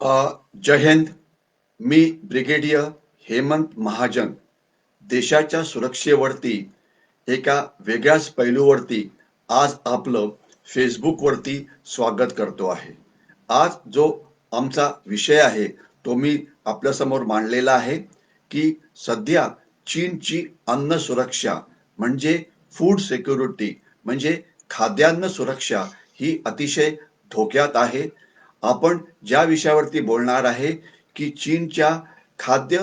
जय हिंद. मी ब्रिगेडियर हेमंत महाजन. देशाच्या सुरक्षेवरती एका वेगळ्याच पैलूवरती आज आपलं फेसबुकवरती स्वागत करतो आहे. आज जो आमचा विषय आहे तो मी आपल्यासमोर मांडलेला आहे की सध्या चीनची अन्न सुरक्षा म्हणजे फूड सिक्युरिटी म्हणजे खाद्यान्न सुरक्षा ही अतिशय धोक्यात आहे. आपण ज्या विषयावरती बोलणार आहे की चीनच्या खाद्य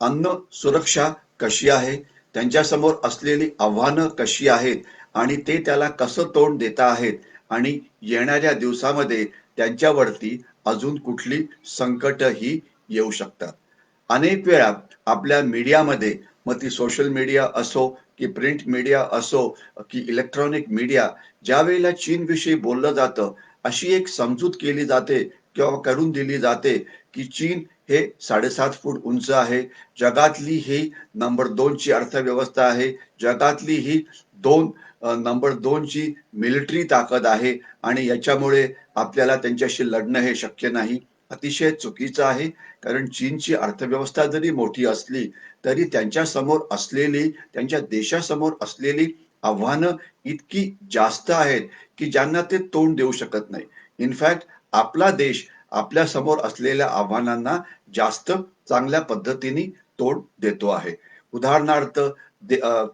अन्न सुरक्षा कशी आहे त्यांच्यासमोर असलेली आव्हानं कशी आहेत आणि ते त्याला कसं तोंड देता आहेत आणि येणाऱ्या दिवसामध्ये त्यांच्यावरती अजून कुठली संकट ही येऊ शकतात. अनेक वेळा आपल्या मीडियामध्ये मग ती सोशल मीडिया असो की प्रिंट मीडिया असो की इलेक्ट्रॉनिक मीडिया ज्या वेळेला चीन विषयी बोललं जातं अशी एक समजूत केली जाते किंवा करून दिली जाते की चीन हे साडेसात फूट उंच आहे. जगातली ही नंबर दोनची अर्थव्यवस्था आहे. जगातली ही दोन नंबर दोनची मिलिटरी ताकद आहे आणि याच्यामुळे आपल्याला त्यांच्याशी लढणं हे शक्य नाही. अतिशय चुकीचं आहे. कारण चीनची अर्थव्यवस्था जरी मोठी असली तरी त्यांच्यासमोर असलेली त्यांच्या देशासमोर असलेली आव्हानं इतकी जास्त आहेत की ज्यांना ते तोंड देऊ शकत नाही. इनफॅक्ट आपला देश आपल्यासमोर असलेल्या आव्हानांना जास्त चांगल्या पद्धतीने तोंड देतो आहे. उदाहरणार्थ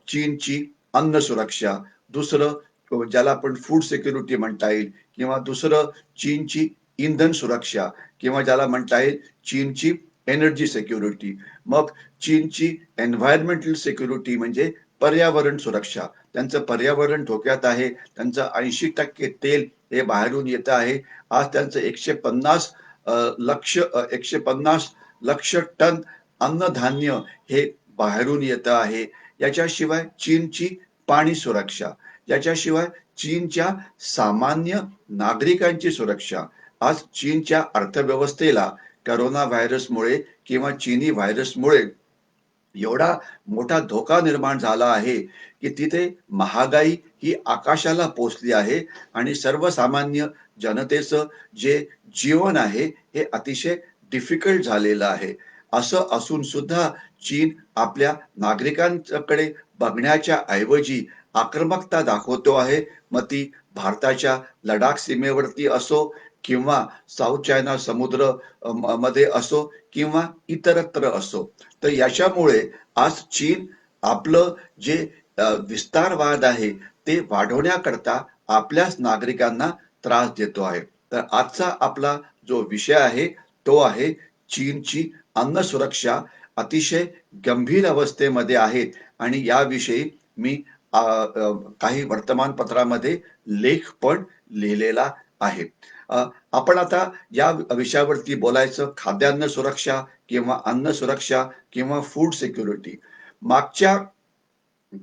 चीनची अन्न सुरक्षा दुसरं ज्याला आपण फूड सिक्युरिटी म्हणता येईल किंवा दुसरं चीनची इंधन सुरक्षा किंवा ज्याला म्हणता येईल चीनची एनर्जी सिक्युरिटी मग चीनची एन्व्हायरमेंटल सिक्युरिटी म्हणजे पर्यावरण सुरक्षा. त्यांचं पर्यावरण धोक्यात आहे. त्यांचं ऐंशी टक्के तेल हे बाहेरून येत आहे. आज त्यांचं एकशे पन्नास लक्ष एकशे पन्नास लक्ष टन अन्नधान्य हे बाहेरून येत आहे. याच्याशिवाय चीनची पाणी सुरक्षा याच्याशिवाय चीनच्या सामान्य नागरिकांची सुरक्षा. आज चीनच्या अर्थव्यवस्थेला करोना व्हायरसमुळे किंवा चीनी व्हायरसमुळे एवढा मोठा धोका निर्माण झाला आहे की तिथे महागाई ही आकाशाला पोचली आहे आणि सर्वसामान्य जनतेचं जे जीवन आहे हे अतिशय डिफिकल्ट झालेलं आहे. असं असून सुद्धा चीन आपल्या नागरिकांकडे बघण्याच्या ऐवजी आक्रमकता दाखवतो आहे. मग ती भारताच्या लडाख सीमेवरती असो किंवा साऊथ चायना समुद्रमध्ये असो किंवा इतरत्र असो. तर याच्यामुळे आज चीन आपलं जे विस्तारवाद आहे ते वाढवण्याकरता आपल्याच नागरिकांना त्रास देतो आहे. तर आजचा आपला जो विषय आहे तो आहे चीनची अन्न सुरक्षा अतिशय गंभीर अवस्थेमध्ये आहेत. आणि याविषयी मी काही वर्तमानपत्रामध्ये लेख पण लिहिलेला आहे. आपण आता या विषयावरती बोलायचं खाद्यान्न सुरक्षा किंवा अन्न सुरक्षा किंवा फूड सिक्युरिटी मागच्या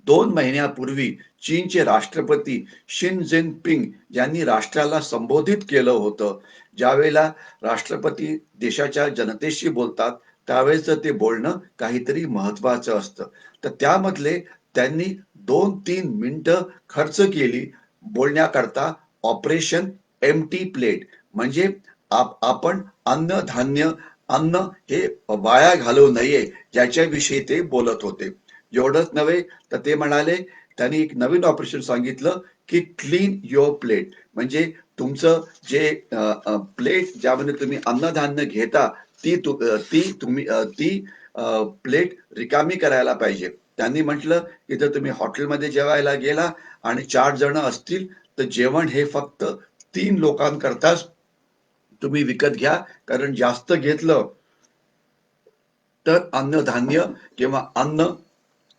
दोन महिन्यापूर्वी चीनचे राष्ट्रपती शिन जिनपिंग यांनी राष्ट्राला संबोधित केलं होतं. ज्यावेळेला राष्ट्रपती देशाच्या जनतेशी बोलतात त्यावेळेचं ते बोलणं काहीतरी महत्वाचं असतं. तर त्यामधले त्यांनी दोन तीन मिनिटं खर्च केली. बोलण्याकरता ऑपरेशन एम टी प्लेट म्हणजे आपण अन्न धान्य अन्न हे वाया घालवू नये ज्याच्याविषयी ते बोलत होते. एवढंच नव्हे तर ते म्हणाले त्यांनी एक नवीन ऑपरेशन सांगितलं की क्लीन युअर प्लेट म्हणजे तुमचं जे प्लेट ज्यामध्ये तुम्ही अन्नधान्य घेता ती तु- ती तुम्ही ती प्लेट रिकामी करायला पाहिजे. त्यांनी म्हटलं की जर तुम्ही हॉटेलमध्ये जेवायला गेला आणि चार जण असतील तर जेवण हे फक्त तीन लोकांकरताच तुम्ही विकत घ्या. कारण जास्त घेतलं तर अन्नधान्य किंवा अन्न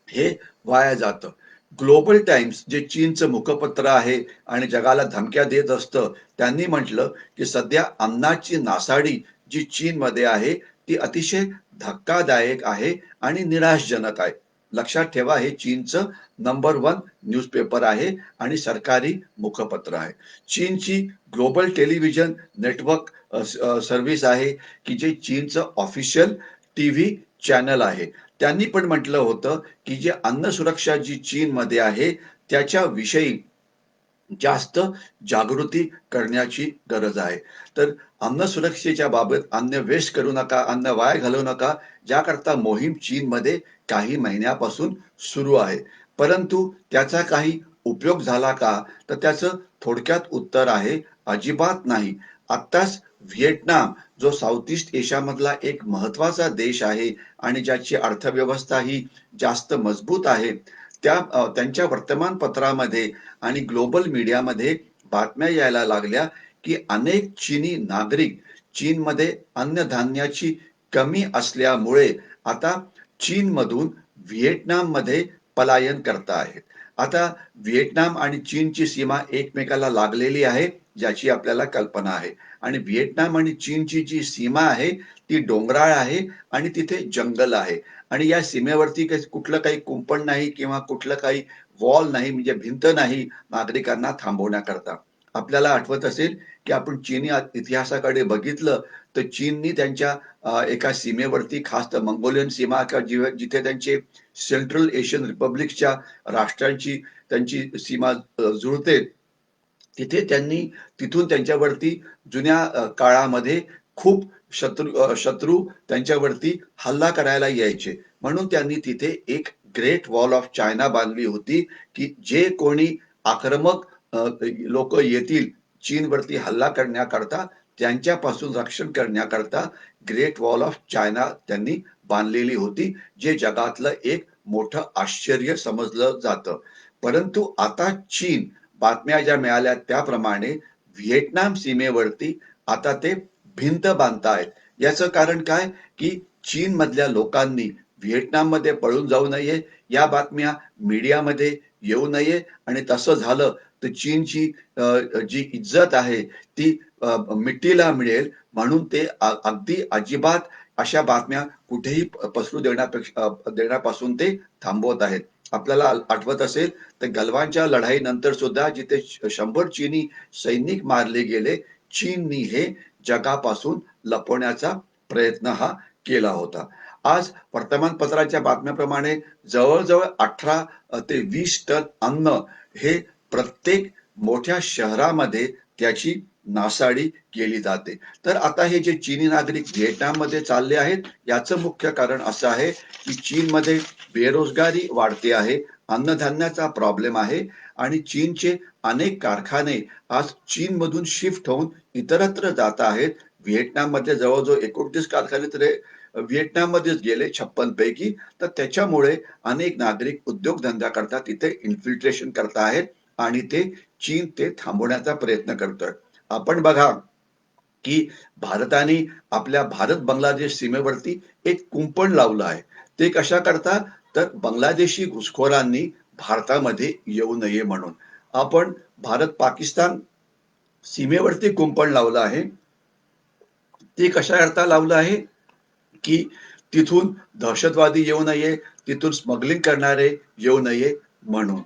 हे वाया जातं. ग्लोबल टाइम्स जे चीनचं मुखपत्र आहे आणि जगाला धमक्या देत असतं त्यांनी म्हटलं की सध्या अन्नाची नासाडी जी चीनमध्ये आहे ती अतिशय धक्कादायक आहे आणि निराशजनक आहे. लक्षात ठेवा हे चीनचं नंबर वन न्यूजपेपर आहे आणि सरकारी मुखपत्र आहे. चीनची ग्लोबल टेलिव्हिजन नेटवर्क सर्व्हिस आहे की जे चीनचं ऑफिशियल टीव्ही चॅनल आहे. त्यांनी पण म्हटलं होतं की जे अन्न सुरक्षा जी चीनमध्ये आहे त्याच्याविषयी जास्त जागृती करण्याची गरज आहे. तर अन्न सुरक्षेच्या बाबत अन्न वेस्ट करू नका अन्न वाया घालवू नका ज्याकरता मोहीम चीनमध्ये काही महिन्यापासून सुरू आहे. परंतु त्याचा काही उपयोग झाला का? तर त्याचं थोडक्यात उत्तर आहे अजिबात नाही. आत्ताच व्हिएटनाम जो साऊथ ईस्ट एशियामधला एक महत्त्वाचा देश आहे आणि ज्याची अर्थव्यवस्था ही जास्त मजबूत आहे त्या त्यांच्या वर्तमानपत्रामध्ये आणि ग्लोबल मीडियामध्ये बातम्या यायला लागल्या की अनेक चीनी नागरिक चीनमध्ये अन्नधान्याची कमी असल्यामुळे आता चीनमधून व्हिएटनाममध्ये पलायन करत आहेत. आता व्हिएटनाम आणि चीनची सीमा एकमेकाला लागलेली आहे ज्याची आपल्याला कल्पना आहे. आणि व्हिएटनाम आणि चीनची जी सीमा आहे ती डोंगराळ आहे आणि तिथे जंगल आहे. आणि या सीमेवरती काही कुठलं काही कुंपण नाही किंवा कुठलं काही वॉल नाही म्हणजे भिंत नाही नागरिकांना थांबवण्याकरता. आपल्याला आठवत असेल की आपण चीनी इतिहासाकडे बघितलं तर चीननी त्यांच्या एका सीमेवरती खास तर मंगोलियन सीमा किंवा जिथे त्यांचे सेंट्रल एशियन रिपब्लिकच्या राष्ट्रांची त्यांची सीमा जुळते तिथे त्यांनी तिथून त्यांच्यावरती जुन्या काळामध्ये खूप शत्रू शत्रू त्यांच्यावरती हल्ला करायला यायचे. म्हणून त्यांनी तिथे एक ग्रेट वॉल ऑफ चायना बांधली होती की जे कोणी आक्रमक लोक येतील चीनवरती हल्ला करण्याकरता त्यांच्यापासून रक्षण करण्याकरता ग्रेट वॉल ऑफ चायना त्यांनी बांधलेली होती जे जगातलं एक मोठं आश्चर्य समजलं जातं. परंतु आता चीन बातम्या ज्या मिळाल्या त्याप्रमाणे व्हिएटनाम सीमेवरती आता ते भिंत बांधतायत. याचं कारण काय? की चीन मधल्या लोकांनी व्हिएटनाममध्ये पळून जाऊ नये या बातम्या मीडियामध्ये येऊ नये. आणि तसं झालं तर चीनची जी इज्जत आहे ती मिट्टीला मिळेल. म्हणून ते अगदी अजिबात अशा बातम्या कुठेही पसरू देण्यापेक्षा देण्यापासून ते थांबवत आहेत. आपल्याला आठवत असेल तर गलवानच्या लढाईनंतर सुद्धा जिथे शंभर चीनी सैनिक मारले गेले चीननी हे जगापासून लपवण्याचा प्रयत्न हा केला होता. आज वर्तमानपत्राच्या बातम्याप्रमाणे जवळजवळ अठरा ते वीस टन अन्न हे प्रत्येक मोठ्या शहरामध्ये त्याची नासाडी केली जाते. तर आता हे जे चीनी नागरिक व्हिएटनाममध्ये चालले आहेत याचं मुख्य कारण असं आहे की चीनमध्ये बेरोजगारी वाढते आहे अन्नधान्याचा प्रॉब्लेम आहे. आणि चीनचे अनेक कारखाने आज चीनमधून शिफ्ट होऊन इतरत्र जात आहेत. व्हिएटनाममध्ये जवळजवळ एकोणतीस कारखाने तर हे व्हिएटनाममध्येच गेले छप्पन पैकी. तर त्याच्यामुळे अनेक नागरिक उद्योगधंदा करता तिथे इन्फिल्ट्रेशन करत आहेत आणि ते चीन ते थांबवण्याचा प्रयत्न करतोय. आपण बघा की भारताने आपल्या भारत बांगलादेश सीमेवरती एक कुंपण लावलं आहे. ते कशा करता तर बांगलादेशी घुसखोरांनी भारतामध्ये येऊ नये म्हणून. आपण भारत पाकिस्तान सीमेवरती कुंपण लावलं आहे. ते कशा करता लावलं आहे? की तिथून दहशतवादी येऊ नये तिथून स्मगलिंग करणारे येऊ नये म्हणून.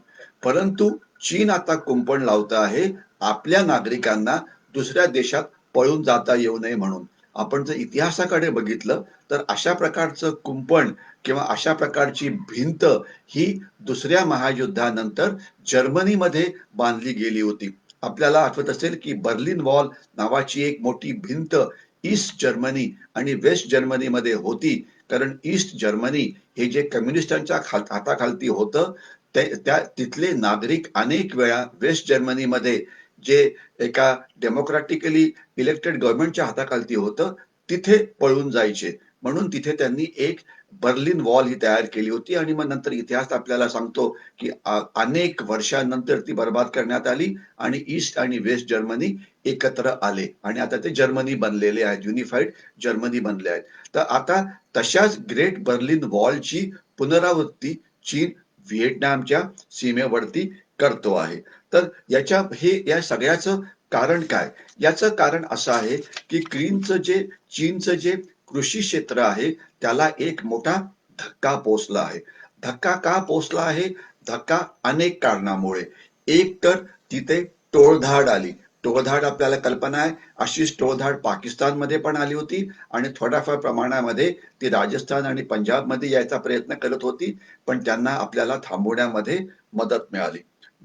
परंतु चीन आता कुंपण लावत आहे. आपल्या नागरिकांना दुसऱ्या देशात पळून जाता येऊ नये म्हणून. आपण जर इतिहासाकडे बघितलं तर अशा प्रकारचं कुंपण किंवा अशा प्रकारची भिंत ही दुसऱ्या महायुद्धानंतर जर्मनीमध्ये बांधली गेली होती. आपल्याला आठवत असेल की बर्लिन वॉल नावाची एक मोठी भिंत ईस्ट जर्मनी आणि वेस्ट जर्मनीमध्ये होती. कारण ईस्ट जर्मनी हे जे कम्युनिस्टांच्या हाताखालती होतं ते त्या तिथले नागरिक अनेक वेळा वेस्ट जर्मनीमध्ये जे एका डेमोक्रॅटिकली इलेक्टेड गव्हर्नमेंटच्या हाताखालती होतं तिथे पळून जायचे. म्हणून तिथे त्यांनी एक बर्लिन वॉल ही तयार केली होती आणि मग नंतर इतिहास आपल्याला सांगतो की अनेक वर्षांनंतर ती बर्बाद करण्यात आली आणि ईस्ट आणि वेस्ट जर्मनी एकत्र आले. आणि आता ते जर्मनी बनलेले आहेत युनिफाईड जर्मनी बनले आहेत. तर आता तशाच ग्रेट बर्लिन वॉलची पुनरावृत्ती चीन व्हिएटनामच्या सीमेवरती करतो आहे. तर याच्या हे या सगळ्याचं कारण काय? याचं कारण असं आहे की क्रीनचं जे चीनचं जे कृषी क्षेत्र आहे त्याला एक मोठा धक्का पोचला आहे. धक्का का पोचला आहे? धक्का अनेक कारणामुळे. एक तर तिथे टोळधाड आली. टोळधाड आपल्याला कल्पना आहे. अशीच टोळधाड पाकिस्तानमध्ये पण आली होती आणि थोड्याफार प्रमाणामध्ये ती राजस्थान आणि पंजाबमध्ये यायचा प्रयत्न करत होती पण त्यांना आपल्याला थांबवण्यामध्ये मदत मिळाली.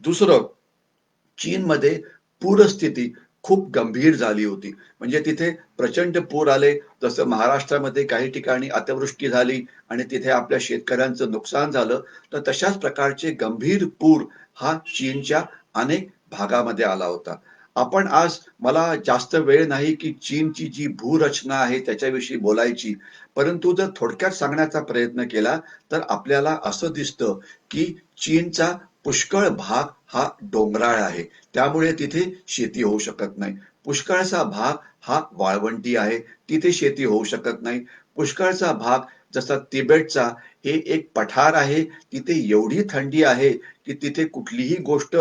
दुसरं चीनमध्ये पूरस्थिती खूप गंभीर झाली होती. म्हणजे तिथे प्रचंड पूर आले. जसं महाराष्ट्रामध्ये काही ठिकाणी अतिवृष्टी झाली आणि तिथे आपल्या शेतकऱ्यांचं नुकसान झालं तर तशाच प्रकारचे गंभीर पूर हा चीनच्या अनेक भागामध्ये आला होता. आपण आज मला जास्त वेळ नाही की चीनची जी भूरचना आहे त्याच्याविषयी बोलायची परंतु जर थोडक्यात सांगण्याचा प्रयत्न केला तर आपल्याला असं दिसतं की चीनचा पुष्कळ भाग हा डोंगराळ आहे. त्यामुळे तिथे शेती होऊ शकत नाही. पुष्कळचा भाग हा वाळवंटी आहे. तिथे शेती होऊ शकत नाही. पुष्कळचा भाग जसा तिबेटचा हे एक पठार आहे. तिथे एवढी थंडी आहे की तिथे कुठलीही गोष्ट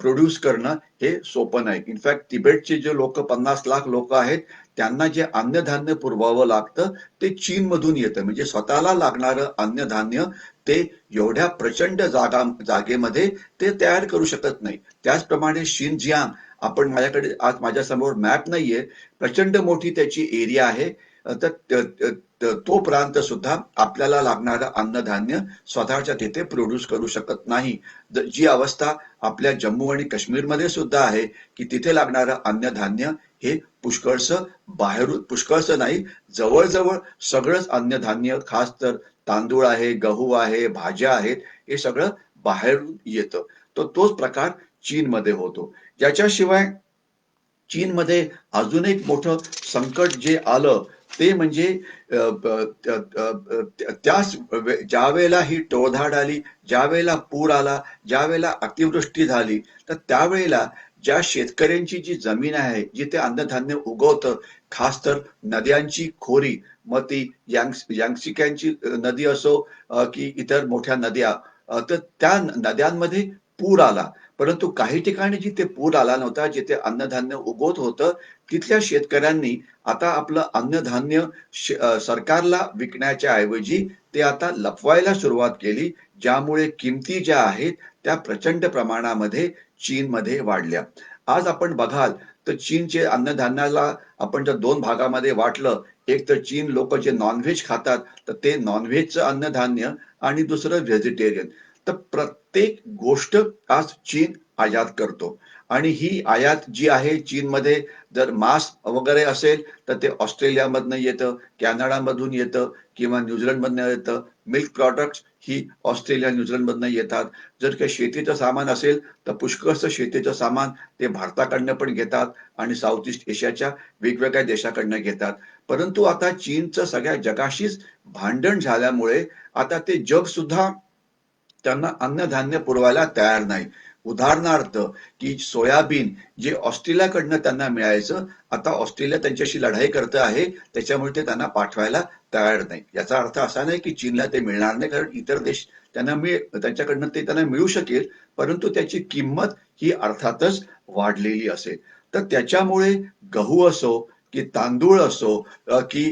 प्रोड्यूस करणं हे सोपं नाही. इनफॅक्ट तिबेटचे जे लोक पन्नास लाख लोक आहेत त्यांना जे अन्नधान्य पुरवावं लागतं ते चीनमधून येतं. म्हणजे स्वतःला लागणारं अन्नधान्य ते एवढ्या प्रचंड जागा जागेमध्ये ते तयार करू शकत नाही. त्याचप्रमाणे शिनजियांग आपण माझ्याकडे आज माझ्यासमोर मॅप नाहीये प्रचंड मोठी त्याची एरिया आहे. तर तो प्रांत सुद्धा आपल्याला लागणारं अन्नधान्य स्वतःच्या तिथे प्रोड्यूस करू शकत नाही. जी अवस्था आपल्या जम्मू आणि काश्मीरमध्ये सुद्धा आहे की तिथे लागणारं अन्नधान्य हे पुष्कळस बाहेरून पुष्कळस नाही जवळजवळ सगळंच अन्नधान्य खास तर तांदूळ आहे गहू आहे भाज्या आहेत हे सगळं बाहेरून येतं. तर तोच प्रकार चीनमध्ये होतो. ज्याच्याशिवाय चीनमध्ये अजून एक मोठं संकट जे आलं ते म्हणजे त्याच ज्या वेळेला ही टोळधाड आली ज्या वेळेला पूर आला ज्या वेळेला अतिवृष्टी झाली तर त्यावेळेला ज्या शेतकऱ्यांची जी जमीन आहे जिथे अन्नधान्य उगवतं खास तर नद्यांची खोरी मग ती यांग नदी असो की इतर मोठ्या नद्या तर त्या नद्यांमध्ये पूर आला. परंतु काही ठिकाणी जिथे पूर आला नव्हता जिथे अन्नधान्य उगवत होतं तिथल्या शेतकऱ्यांनी आता आपलं अन्नधान्य सरकारला विकण्याच्या ऐवजी ते आता लपवायला सुरुवात केली ज्यामुळे किमती ज्या आहेत त्या प्रचंड प्रमाणामध्ये चीनमध्ये वाढल्या. आज आपण बघाल तर चीनचे अन्नधान्याला आपण जर दोन भागामध्ये वाटलं एक तर चीन लोक जे नॉनव्हेज खातात तर ते नॉनव्हेजचं अन्नधान्य आणि दुसरं व्हेजिटेरियन तर प्रत्येक गोष्ट आज चीन आयात करतो. आणि ही आयात जी आहे चीनमध्ये जर मांस वगैरे असेल तर ते ऑस्ट्रेलियामधनं येतं कॅनडामधून येतं किंवा न्यूझीलंडमधनं येतं मिल्क प्रॉडक्ट्स ही ऑस्ट्रेलिया न्यूझीलंडमधनं येतात. जर काही शेतीचं सामान असेल तर पुष्कळचं शेतीचं सामान ते भारताकडनं पण घेतात आणि साऊथ ईस्ट एशियाच्या वेगवेगळ्या देशाकडनं घेतात. परंतु आता चीनचं सगळ्या जगाशीच भांडण झाल्यामुळे आता ते जग सुद्धा त्यांना अन्नधान्य पुरवायला तयार नाही. उदाहरणार्थ की सोयाबीन जे ऑस्ट्रेलियाकडनं त्यांना मिळायचं आता ऑस्ट्रेलिया त्यांच्याशी लढाई करत आहे त्याच्यामुळे ते त्यांना पाठवायला तयार नाही. याचा अर्थ असा नाही की चीनला ते मिळणार नाही कारण इतर देश त्यांना मिळ त्यांच्याकडनं ते त्यांना मिळू शकेल परंतु त्याची किंमत ही अर्थातच वाढलेली असेल. तर त्याच्यामुळे गहू असो की तांदूळ असो की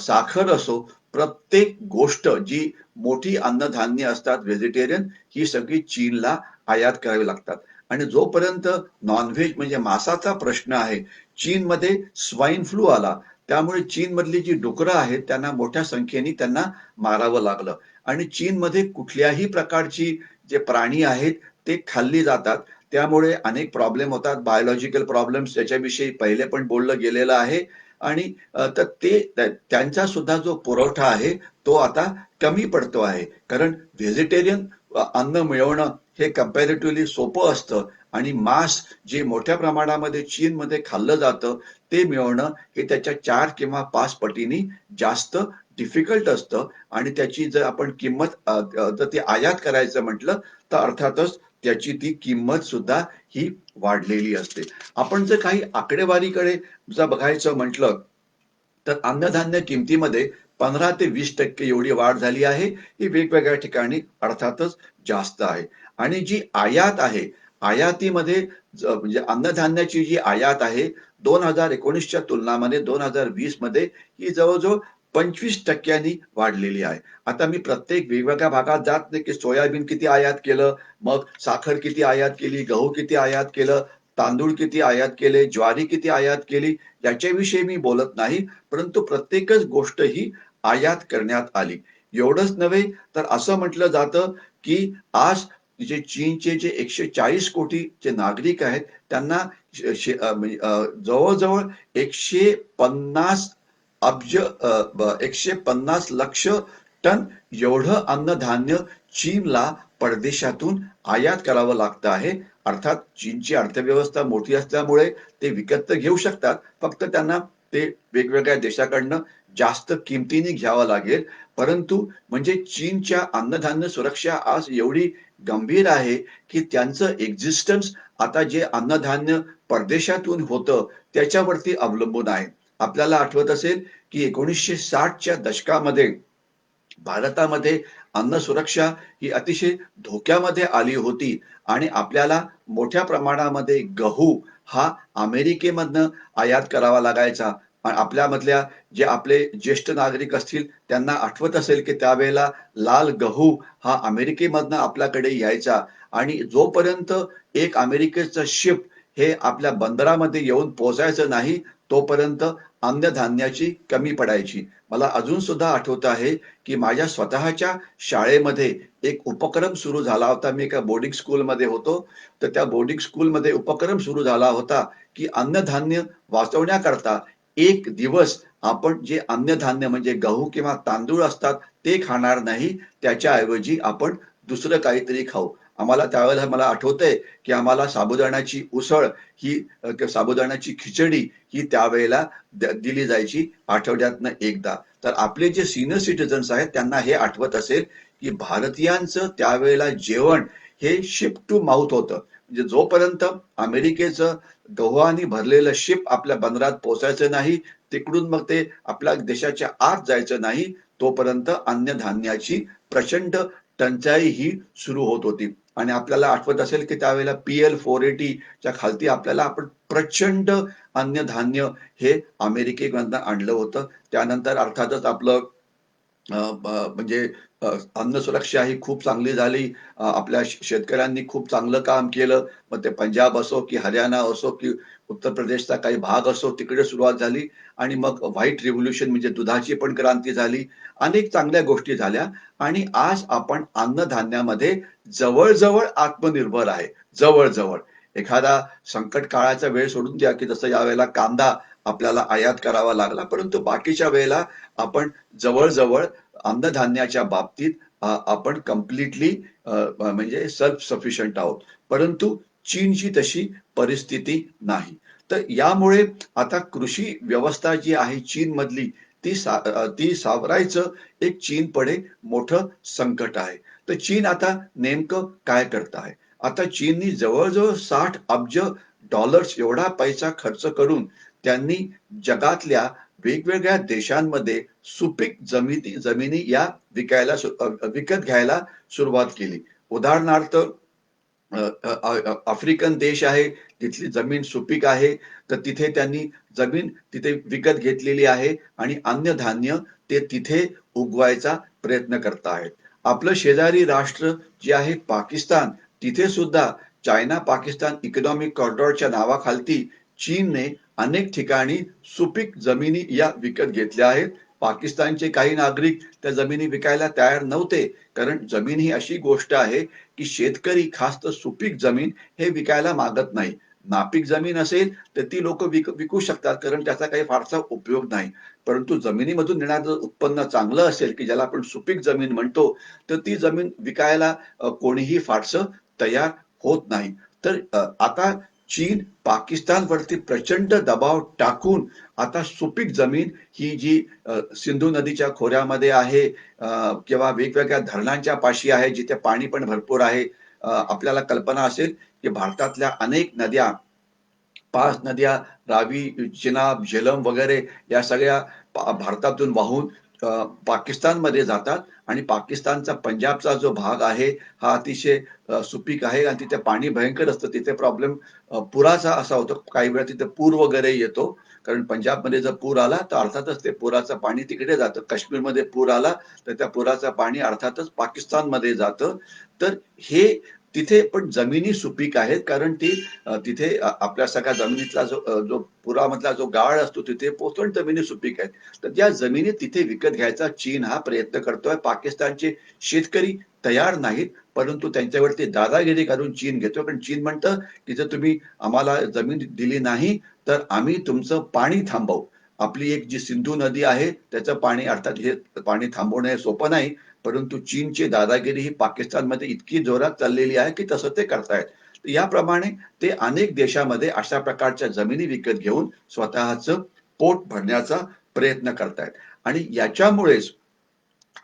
साखर असो प्रत्येक गोष्ट जी मोठी अन्नधान्य असतात व्हेजिटेरियन ही सगळी चीनला आयात करावी लागतात. आणि जोपर्यंत नॉनव्हेज म्हणजे मासाचा प्रश्न आहे चीनमध्ये स्वाईन फ्लू आला त्यामुळे चीनमधली जी डुकरं आहेत त्यांना मोठ्या संख्येने त्यांना मारावं लागलं. आणि चीनमध्ये कुठल्याही प्रकारची जे प्राणी आहेत ते खाल्ली जातात. त्यामुळे अनेक प्रॉब्लेम होतात. बायोलॉजिकल प्रॉब्लेम्स त्याच्याविषयी पहिले पण बोललं गेलेलं आहे. आणि तर ते त्यांचा सुद्धा जो पुरवठा आहे तो आता कमी पडतो आहे. कारण व्हेजिटेरियन अन्न मिळवणं हे कम्पॅरेटिव्हली सोपं असतं आणि मांस जे मोठ्या प्रमाणामध्ये चीनमध्ये खाल्लं जातं ते मिळवणं हे त्याच्या चार किंवा पाच पटीने जास्त डिफिकल्ट असतं. आणि त्याची जर आपण किंमत जर ती आयात करायचं म्हटलं तर अर्थातच त्याची ती किंमत सुद्धा ही वाढलेली असते. आपण जर काही आकडेवारीकडे जर बघायचं म्हटलं तर अन्नधान्य किमतीमध्ये पंधरा ते वीस टक्के एवढी वाढ झाली आहे. ही वेगवेगळ्या ठिकाणी अर्थातच जास्त आहे. आणि जी आयात आहे आयातीमध्ये म्हणजे अन्नधान्याची जी आयात आहे दोन हजार एकोणीसच्या तुलनामध्ये दोन हजार वीसमध्ये ही जवळजवळ पंचवीस टक्क्यांनी वाढलेली आहे. आता मी प्रत्येक वेगवेगळ्या भागात जात नाही की सोयाबीन किती आयात केलं मग साखर किती आयात केली गहू किती आयात केलं तांदूळ किती आयात केले ज्वारी किती आयात केली याच्याविषयी मी बोलत नाही. परंतु प्रत्येकच गोष्ट ही आयात करण्यात आली. एवढंच नव्हे तर असं म्हटलं जातं की आज जे चीनचे जे एकशे चाळीस कोटी जे नागरिक आहेत त्यांना म्हणजे, जवळजवळ एकशे पन्नास अब्ज एकशे पन्नास लक्ष टन एवढं अन्नधान्य चीनला परदेशातून आयात करावं लागतं आहे. अर्थात चीनची अर्थव्यवस्था मोठी असल्यामुळे ते विकत तर घेऊ शकतात फक्त त्यांना ते वेगवेगळ्या देशाकडनं जास्त किमतीने घ्यावं लागेल. परंतु म्हणजे चीनच्या अन्नधान्य सुरक्षा आज एवढी गंभीर आहे की त्यांचं एक्झिस्टन्स आता जे अन्नधान्य परदेशातून होतं त्याच्यावरती अवलंबून आहे. आपल्याला आठवत असेल की एकोणीसशे साठच्या दशकामध्ये भारतामध्ये अन्न सुरक्षा ही अतिशय धोक्यामध्ये आली होती आणि आपल्याला मोठ्या प्रमाणामध्ये गहू हा अमेरिकेमधनं आयात करावा लागायचा. आपल्यामधल्या जे आपले ज्येष्ठ नागरिक असतील त्यांना आठवत असेल की त्यावेळेला लाल गहू हा अमेरिकेमधनं आपल्याकडे यायचा. आणि जोपर्यंत एक अमेरिकेचं शिप हे आपल्या बंदरामध्ये येऊन पोहोचायचं नाही तोपर्यंत अन्नधान्याची कमी पडायची. मला अजून सुद्धा आठवत आहे की माझ्या स्वतःच्या शाळेमध्ये एक उपक्रम सुरू झाला होता. मी एका बोर्डिंग स्कूलमध्ये होतो. तर त्या बोर्डिंग स्कूलमध्ये उपक्रम सुरू झाला होता की अन्नधान्य वाचवण्याकरता एक दिवस आपण जे अन्नधान्य म्हणजे गहू किंवा तांदूळ असतात ते खाणार नाही त्याच्याऐवजी आपण दुसरं काहीतरी खाऊ. आम्हाला त्यावेळेला मला आठवतंय की आम्हाला साबुदाण्याची उसळ ही किंवा साबुदाण्याची खिचडी ही त्यावेळेला दिली जायची आठवड्यातनं एकदा. तर आपले जे सिनियर सिटीजन्स आहेत त्यांना हे आठवत असेल की भारतीयांचं त्यावेळेला जेवण हे शिप टू माउथ होतं. म्हणजे जोपर्यंत अमेरिकेचं गव्हानी भरलेलं शिप आपल्या बंदरात पोहोचायचं नाही तिकडून मग ते आपल्या देशाच्या आत जायचं नाही तोपर्यंत अन्नधान्याची प्रचंड टंचाई ही सुरू होत होती. आणि आपल्याला आठवत असेल की त्यावेळेला पी एल फोर च्या खालती आपल्याला आपण प्रचंड अन्नधान्य हे अमेरिकेकडनं आणलं होतं. त्यानंतर अर्थातच आपलं म्हणजे अन्न सुरक्षा ही खूप चांगली झाली. आपल्या शेतकऱ्यांनी खूप चांगलं काम केलं. मग ते पंजाब असो की हरियाणा असो की उत्तर प्रदेशचा काही भाग असो तिकडे सुरुवात झाली. आणि मग व्हाईट रिव्होल्युशन म्हणजे दुधाची पण क्रांती झाली. अनेक चांगल्या गोष्टी झाल्या. आणि आज आपण अन्नधान्यामध्ये जवळजवळ आत्मनिर्भर आहे. जवळजवळ. एखादा संकट काळाचा वेळ सोडून द्या की जसं यावेळेला कांदा आपल्याला आयात करावा लागला. परंतु बाकीच्या वेळेला आपण जवळजवळ अन्नधान्याच्या बाबतीत आपण कम्प्लिटली म्हणजे सेल्फ सफिशियंट आहोत. परंतु चीनची तशी परिस्थिती नाही. तर यामुळे आता कृषी व्यवस्था जी आहे चीन मधली ती सा ती सावरायचं एक चीन पुढे मोठं संकट आहे. तर चीन आता नेमकं काय करत आहे आता चीननी जवळजवळ साठ अब्ज डॉलर्स एवढा पैसा खर्च करून त्यांनी जगातल्या वेगवेगळ्या देशांमध्ये सुपीक जमिनी जमिनी या विकायला विकत घ्यायला सुरुवात केली. उदाहरणार्थ आफ्रिकन देश आहे तिथली जमीन सुपीक आहे तर तिथे त्यांनी जमीन तिथे विकत घेतलेली आहे आणि अन्य धान्य ते तिथे उगवायचा प्रयत्न करत आहेत. आपलं शेजारी राष्ट्र जे आहे पाकिस्तान तिथे सुद्धा चायना पाकिस्तान इकॉनॉमिक कॉरिडॉरच्या नावाखालती चीनने अनेक ठिकाणी सुपीक जमिनी या विकत घेतल्या आहेत. पाकिस्तानचे काही नागरिक त्या जमिनी विकायला तयार नव्हते. कारण जमीन ही अशी गोष्ट आहे की शेतकरी खास तर सुपीक जमीन हे विकायला मागत नाही. नापीक जमीन असेल तर ती लोक विक विकू शकतात कारण त्याचा काही फारसा उपयोग नाही. परंतु जमिनीमधून येणारं उत्पन्न चांगलं असेल की ज्याला आपण सुपीक जमीन म्हणतो तर ती जमीन विकायला कोणीही फारसं तयार होत नाही. तर आता चीन पाकिस्तानवरती प्रचंड दबाव टाकून आता सुपीक जमीन ही जी सिंधू नदीच्या खोऱ्यामध्ये आहे किंवा वेगवेगळ्या धरणांच्या पाशी आहे जिथे पाणी पण भरपूर आहे आपल्याला कल्पना असेल की भारतातल्या अनेक नद्या पाच नद्या रावी चिनाब झेलम वगैरे या सगळ्या भारतातून वाहून पाकिस्तानमध्ये जातात आणि पाकिस्तानचा पंजाबचा जो भाग आहे हा अतिशय सुपीक आहे आणि तिथे पाणी भयंकर असतं. तिथे प्रॉब्लेम पुराचा असा होतो. काही वेळा तिथे पूर वगैरे येतो. कारण पंजाबमध्ये जर पूर आला तर अर्थातच ते पुराचं पाणी तिकडे जातं. काश्मीरमध्ये पूर आला तर त्या पुराचं पाणी अर्थातच पाकिस्तानमध्ये जातं. तर हे तिथे पण जमिनी सुपीक आहेत कारण ती तिथे आपल्या सगळ्या जमिनीतला जो जो पुरामधला जो गाळ असतो तिथे पोचण जमिनी सुपीक आहेत. तर त्या जमिनी तिथे विकत घ्यायचा चीन हा प्रयत्न करतोय पाकिस्तानचे शेतकरी तयार नाहीत परंतु त्यांच्यावरती दादागिरी करून चीन घेतो कारण चीन म्हणतं की जर तुम्ही आम्हाला जमीन दिली नाही तर आम्ही तुमचं पाणी थांबवू. आपली एक जी सिंधू नदी आहे त्याचं पाणी अर्थात हे पाणी थांबवणं हे सोपं नाही परंतु चीनची दादागिरी ही पाकिस्तानमध्ये इतकी जोरात चाललेली आहे की तसं ते करतायत. याप्रमाणे ते अनेक देशामध्ये अशा प्रकारच्या जमिनी विकत घेऊन स्वतःचं पोट भरण्याचा प्रयत्न करतायत. आणि याच्यामुळेच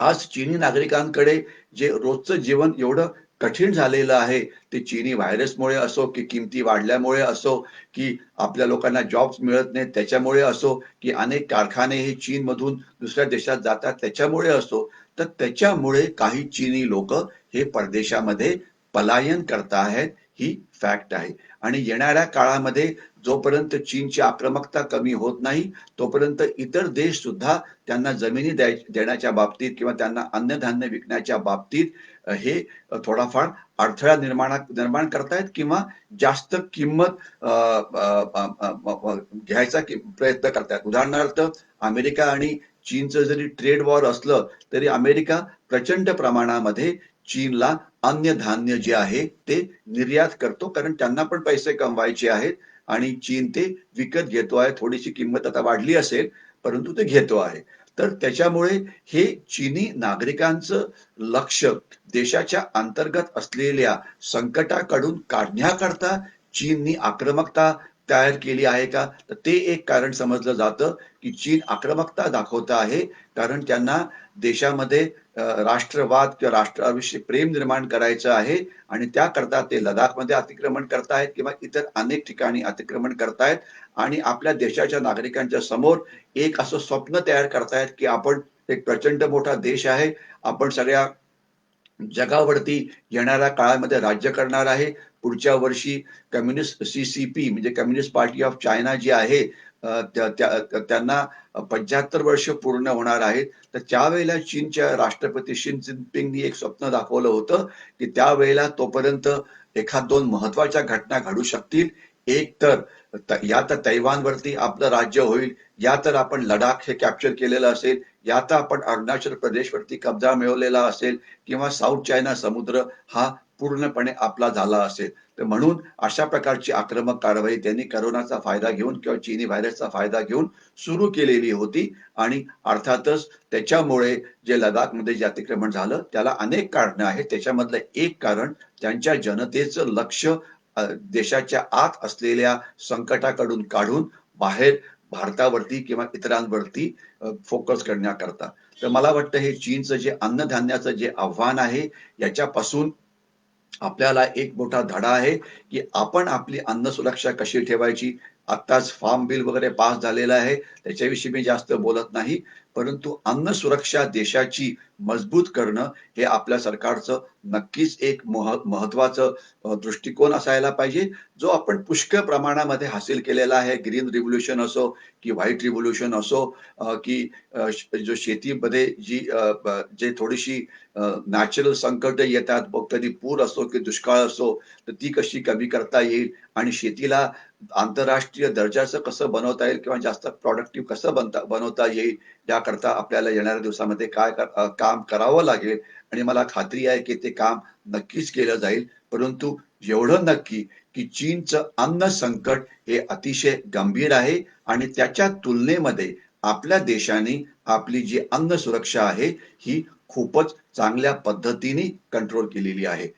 आज चीनी नागरिकांकडे जे रोजचं जीवन एवढं कठीण झालेलं आहे ते चीनी व्हायरसमुळे असो की किमती वाढल्यामुळे असो की आपल्या लोकांना जॉब्स मिळत नाहीत त्याच्यामुळे असो की अनेक कारखाने हे चीनमधून दुसऱ्या देशात जातात त्याच्यामुळे असो तर त्याच्यामुळे काही चीनी लोक हे परदेशामध्ये पलायन करतायत ही फॅक्ट आहे. आणि येणाऱ्या काळामध्ये जोपर्यंत चीनची आक्रमकता कमी होत नाही तोपर्यंत इतर देश सुद्धा त्यांना जमिनी द्याय देण्याच्या बाबतीत किंवा त्यांना अन्नधान्य विकण्याच्या बाबतीत हे थोडाफार अडथळा निर्माण निर्माण करतायत किंवा जास्त किंमत घ्यायचा प्रयत्न करतायत. उदाहरणार्थ अमेरिका आणि चीनचं जरी ट्रेड वॉर असलं तरी अमेरिका प्रचंड प्रमाणामध्ये चीनला अन्य धान्य जे आहे ते निर्यात करतो. कारण त्यांना पण पैसे कमवायचे आहेत आणि चीन ते विकत घेतो आहे. थोडीशी किंमत आता वाढली असेल परंतु ते घेतो आहे. तर त्याच्यामुळे हे चीनी नागरिकांचं लक्ष देशाच्या अंतर्गत असलेल्या संकटाकडून काढण्याकरता चीननी आक्रमकता तयार केली आहे का? तर ते एक कारण समजलं जातं की चीन आक्रमकता दाखवत आहे. कारण त्यांना देशामध्ये राष्ट्रवाद किंवा राष्ट्राविषयी प्रेम निर्माण करायचं आहे. आणि त्याकरता ते लडाखमध्ये अतिक्रमण करतायत किंवा इतर अनेक ठिकाणी अतिक्रमण करतायत. आणि आपल्या देशाच्या नागरिकांच्या समोर एक असं स्वप्न तयार करतायत की आपण एक प्रचंड मोठा देश आहे. आपण सगळ्या जगावरती येणाऱ्या काळामध्ये राज्य करणार आहे. पुढच्या वर्षी कम्युनिस्ट सी सी पी म्हणजे कम्युनिस्ट पार्टी ऑफ चायना जी आहे त्यांना पंच्याहत्तर वर्ष पूर्ण होणार आहेत. तर त्यावेळेला चीनच्या राष्ट्रपती शिन जिनपिंगनी एक स्वप्न दाखवलं होतं की त्यावेळेला तोपर्यंत एखाद दोन महत्त्वाच्या घटना घडू शकतील. एक तर या तर तैवानवरती आपलं राज्य होईल या तर आपण लडाख हे कॅप्चर केलेलं असेल या तर आपण अरुणाचल प्रदेशवरती कब्जा मिळवलेला असेल किंवा साऊथ चायना समुद्र हा पूर्णपणे आपला झाला असेल. तर म्हणून अशा प्रकारची आक्रमक कारवाई त्यांनी करोनाचा फायदा घेऊन किंवा चीनी व्हायरसचा फायदा घेऊन सुरू केलेली होती. आणि अर्थातच त्याच्यामुळे जे लडाखमध्ये जे अतिक्रमण झालं त्याला अनेक कारण आहेत. त्याच्यामधलं एक कारण त्यांच्या जनतेचं लक्ष देशाच्या आत असलेल्या संकटाकडून काढून बाहेर भारतावरती किंवा इतरांवरती फोकस करण्याकरता. तर मला वाटतं हे चीनचं जे अन्नधान्याचं जे आव्हान आहे याच्यापासून आपल्याला एक मोठा धडा आहे की आपण आपली अन्न सुरक्षा कशी ठेवायची? आत्ताच फार्म बिल वगैरे पास झालेलं आहे. त्याच्याविषयी मी जास्त बोलत नाही. परंतु अन्न सुरक्षा देशाची मजबूत करणं हे आपल्या सरकारचं नक्कीच एक महत्वाचं दृष्टिकोन असायला पाहिजे. जो आपण पुष्कळ प्रमाणामध्ये हासिल केलेला आहे ग्रीन रिव्होल्युशन असो की व्हाईट रिव्होल्युशन असो की जो शेतीमध्ये जी जे थोडीशी नॅचरल संकट येतात मग कधी पूर असो की दुष्काळ असो तर ती कशी कमी करता येईल आणि शेतीला आंतरराष्ट्रीय दर्जाचं कसं बनवता येईल किंवा जास्त प्रॉडक्टिव्ह कसं बनता बनवता येईल याकरता आपल्याला येणाऱ्या दिवसामध्ये काय काम करावं लागेल आणि मला खात्री आहे की ते काम नक्कीच केलं जाईल. परंतु एवढं नक्की की चीनचं अन्न संकट हे अतिशय गंभीर आहे आणि त्याच्या तुलनेमध्ये आपल्या देशाने आपली जी अन्न सुरक्षा आहे ही खूपच चांगल्या पद्धतीने कंट्रोल केलेली आहे.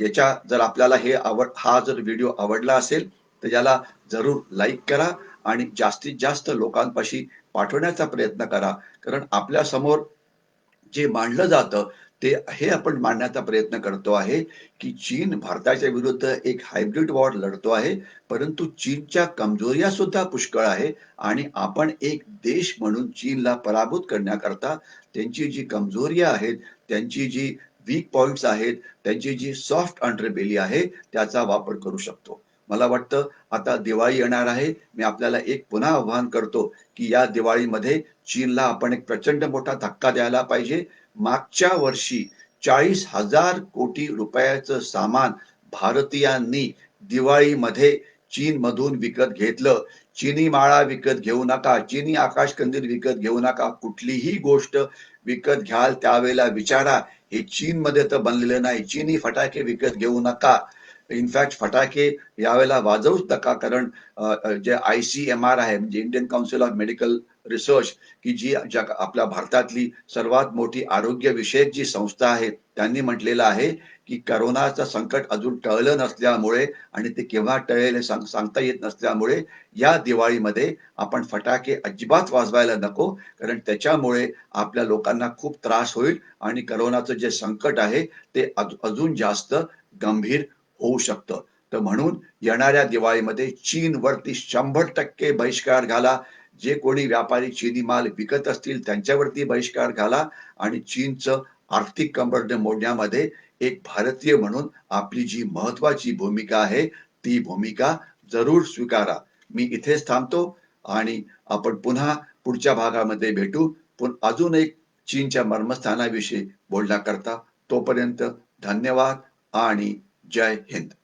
याच्या जर आपल्याला हे आवड हा जर व्हिडिओ आवडला असेल तर याला जरूर लाईक करा आणि जास्तीत जास्त लोकांपाशी पाठवण्याचा प्रयत्न करा. कारण आपल्यासमोर जे मांडलं जातं ते हे आपण मांडण्याचा प्रयत्न करतो आहे की चीन भारताच्या विरुद्ध एक हायब्रिड वॉर लढतो आहे. परंतु चीनच्या कमजोऱ्या सुद्धा पुष्कळ आहे आणि आपण एक देश म्हणून चीनला पराभूत करण्याकरता त्यांची जी कमजोऱ्या आहेत त्यांची जी वीक पॉइंट्स आहेत त्यांची जी सॉफ्ट अंडरबेली आहे त्याचा वापर करू शकतो. मला वाटतं आता दिवाळी येणार आहे. मी आपल्याला एक पुन्हा आव्हान करतो की या दिवाळीमध्ये चीनला आपण एक प्रचंड मोठा धक्का द्यायला पाहिजे. मागच्या वर्षी चाळीस हजार कोटी रुपयाचं सामान भारतीयांनी दिवाळीमध्ये चीन मधून विकत घेतलं. चिनी माळा विकत घेऊ नका चिनी आकाशकंदील विकत घेऊ नका. कुठलीही गोष्ट विकत घ्याल त्यावेळेला विचारा. हे चीन मध्ये तर बनलेलं नाही. चीनी फटाके विकत घेऊ नका. इनफॅक्ट फटाके यावेळेला वाजवूच नका कारण जे आय सी एम आर आहे म्हणजे Indian council of medical research की जी जग आपल्या भारतातली सर्वात मोठी आरोग्यविषयक जी संस्था आहे त्यांनी म्हटलेलं आहे की करोनाचं संकट अजून टळलं नसल्यामुळे आणि ते केव्हा टळेल हे सांग सांगता येत नसल्यामुळे या दिवाळीमध्ये आपण फटाके अजिबात वाजवायला नको कारण त्याच्यामुळे आपल्या लोकांना खूप त्रास होईल आणि करोनाचं जे संकट आहे ते अजून जास्त गंभीर होऊ शकतं. तर म्हणून येणाऱ्या दिवाळीमध्ये चीनवरती शंभर टक्के बहिष्कार घाला. जे कोणी व्यापारी चीनी माल विकत असतील त्यांच्यावरती बहिष्कार घाला आणि चीनचं आर्थिक कंबरडे मोडण्यामध्ये एक भारतीय म्हणून आपली जी महत्वाची भूमिका आहे ती भूमिका जरूर स्वीकारा. मी इथेच थांबतो आणि आपण पुन्हा पुढच्या भागामध्ये भेटू. पण अजून एक चीनच्या मर्मस्थानाविषयी बोलण्याकरता तोपर्यंत धन्यवाद आणि जय हिंद.